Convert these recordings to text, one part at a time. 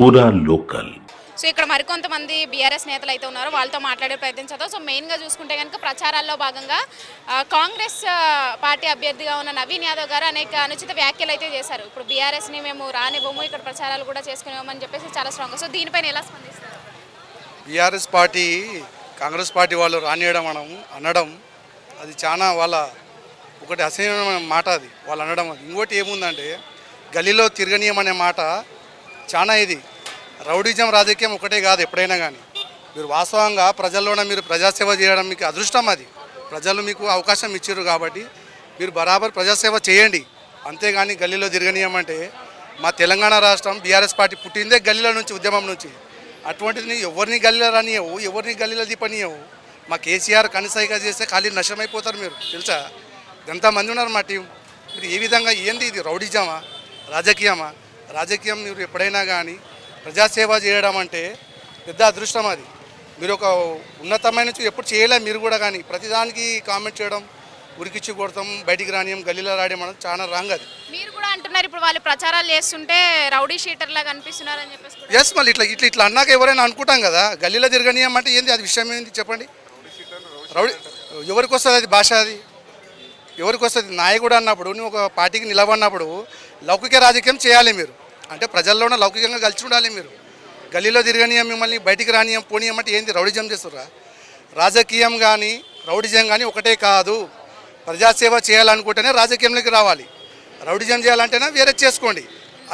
పూరా local. So ఇక్కడ మరికొంతమంది బీఆర్ఎస్ నేతలు అయితే ఉన్నారు వాళ్ళతో మాట్లాడే ప్రయత్నం చేద్దాం. సో మెయిన్గా చూసుకుంటే కనుక ప్రచారాల్లో భాగంగా కాంగ్రెస్ పార్టీ అభ్యర్థిగా ఉన్న నవీన్ యాదవ్ గారు అనేక అనుచిత వ్యాఖ్యలు అయితే చేశారు. ఇప్పుడు బీఆర్ఎస్ని మేము రానివ్వము ఇక్కడ ప్రచారాలు కూడా చేసుకునేమని చెప్పేసి చాలా స్ట్రాంగ్ సో దీనిపైన ఎలా స్పందిస్తారు? బీఆర్ఎస్ పార్టీ కాంగ్రెస్ పార్టీ వాళ్ళు రానియడం అనడం అనడం అది చాలా వాళ్ళ ఒకటి అసహ్యమైన మాట అది. వాళ్ళు అనడం అది. ఇంకోటి ఏముందంటే గలీలో తిరగనీయమనే మాట చాలా ఇది. రౌడిజం రాజకీయం ఒకటే కాదు ఎప్పుడైనా కానీ. మీరు వాస్తవంగా ప్రజల్లోనే మీరు ప్రజాసేవ చేయడం మీకు అదృష్టం అది. ప్రజలు మీకు అవకాశం ఇచ్చారు కాబట్టి మీరు బరాబర్ ప్రజాసేవ చేయండి. అంతేగాని గల్లీలో తిరగనీయమంటే మా తెలంగాణ రాష్ట్రం బీఆర్ఎస్ పార్టీ పుట్టిందే గల్లీలో నుంచి ఉద్యమం నుంచి. అటువంటిది ఎవరిని గల్లీలో రానియవు ఎవరిని గల్లీలో దీపనీయవు మా కేసీఆర్ కనసాయిగా చేస్తే ఖాళీ నష్టమైపోతారు మీరు తెలుసా? ఎంతమంది ఉన్నారు మా టీం? మీరు ఏ విధంగా ఏంది ఇది? రౌడిజమా? రాజకీయమా? రాజకీయం మీరు ఎప్పుడైనా కానీ ప్రజాసేవ చేయడం అంటే పెద్ద అదృష్టం అది. మీరు ఒక ఉన్నతమైన ఎప్పుడు చేయలే మీరు కూడా కానీ ప్రతిదానికి కామెంట్ చేయడం ఉరికిచ్చి కొడతాం బయటికి రానియం గల్లీలో అనేది చాలా రాంగ్ అది. మీరు కూడా అంటున్నారు ఇప్పుడు వాళ్ళు ప్రచారాలు చేస్తుంటే రౌడీ షీటర్ లాగా అనిపిస్తున్నారు అని చెప్పేసి ఎస్ మళ్ళీ ఇట్లా ఇట్లా ఇట్లా అన్నాక ఎవరైనా అనుకుంటాం కదా గల్లీలో తిరగనీయం అంటే ఏంది అది విషయం ఏంది చెప్పండి. రౌడీ ఎవరికి వస్తుంది అది భాష అది? ఎవరికి వస్తుంది? నాయకుడు అన్నప్పుడు నువ్వు ఒక పార్టీకి నిలబడినప్పుడు లౌకిక రాజకీయం చేయాలి మీరు. అంటే ప్రజల్లోనే లౌకికంగా కలిసి ఉండాలి మీరు. గల్లీలో తిరగనియం మిమ్మల్ని బయటికి రానియం పోనీయం అంటే ఏంది? రౌడిజం చేస్తుర్రా? రాజకీయం కానీ రౌడిజం కానీ ఒకటే కాదు. ప్రజాసేవ చేయాలనుకుంటేనే రాజకీయంలోకి రావాలి. రౌడిజం చేయాలంటేనే వేరే చేసుకోండి.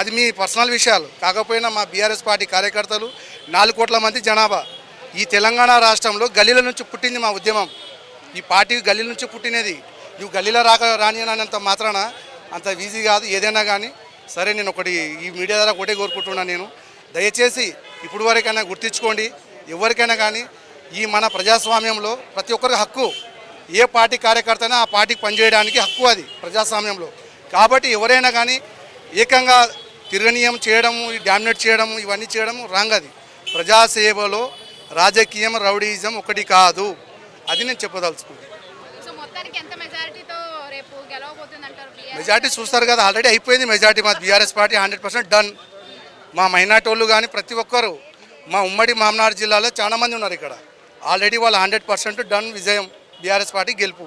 అది మీ పర్సనల్ విషయాలు. కాకపోయినా మా బీఆర్ఎస్ పార్టీ కార్యకర్తలు నాలుగు కోట్ల మంది జనాభా. ఈ తెలంగాణ రాష్ట్రంలో గల్లీల నుంచి పుట్టింది మా ఉద్యమం. ఈ పార్టీ గల్లీల నుంచి పుట్టినది. నువ్వు గల్లీలో రాక రానియనంత మాత్రాన అంత ఈజీ కాదు. ఏదైనా కానీ సరే నేను ఒకటి ఈ మీడియా ద్వారా ఒకటే కోరుకుంటున్నాను నేను. దయచేసి ఇప్పుడు వరకైనా గుర్తించుకోండి. ఎవరికైనా కానీ ఈ మన ప్రజాస్వామ్యంలో ప్రతి ఒక్కరికి హక్కు. ఏ పార్టీ కార్యకర్తైనా ఆ పార్టీకి పనిచేయడానికి హక్కు అది ప్రజాస్వామ్యంలో. కాబట్టి ఎవరైనా కానీ ఏకంగా తిరగనీయం చేయడము డామినేట్ చేయడము ఇవన్నీ చేయడము రాంగ్ అది. ప్రజాసేవలో రాజకీయం రౌడీయిజం ఒకటి కాదు. అది నేను చెప్పదలుచుకుంది మొత్తానికి ఎంత మెజారిటీతో రేపు గెలవబోతుంది అంటారు మెజార్టీ చూస్తారు కదా ఆల్రెడీ అయిపోయింది మెజార్టీ. మా BRS party hundred percent done. మా మైనార్టీ వాళ్ళు కానీ ప్రతి ఒక్కరు మా ఉమ్మడి మామనాడు జిల్లాలో చాలా మంది ఉన్నారు ఇక్కడ. ఆల్రెడీ వాళ్ళు హండ్రెడ్ పర్సెంట్ డన్ విజయం బీఆర్ఎస్ పార్టీ గెలుపు.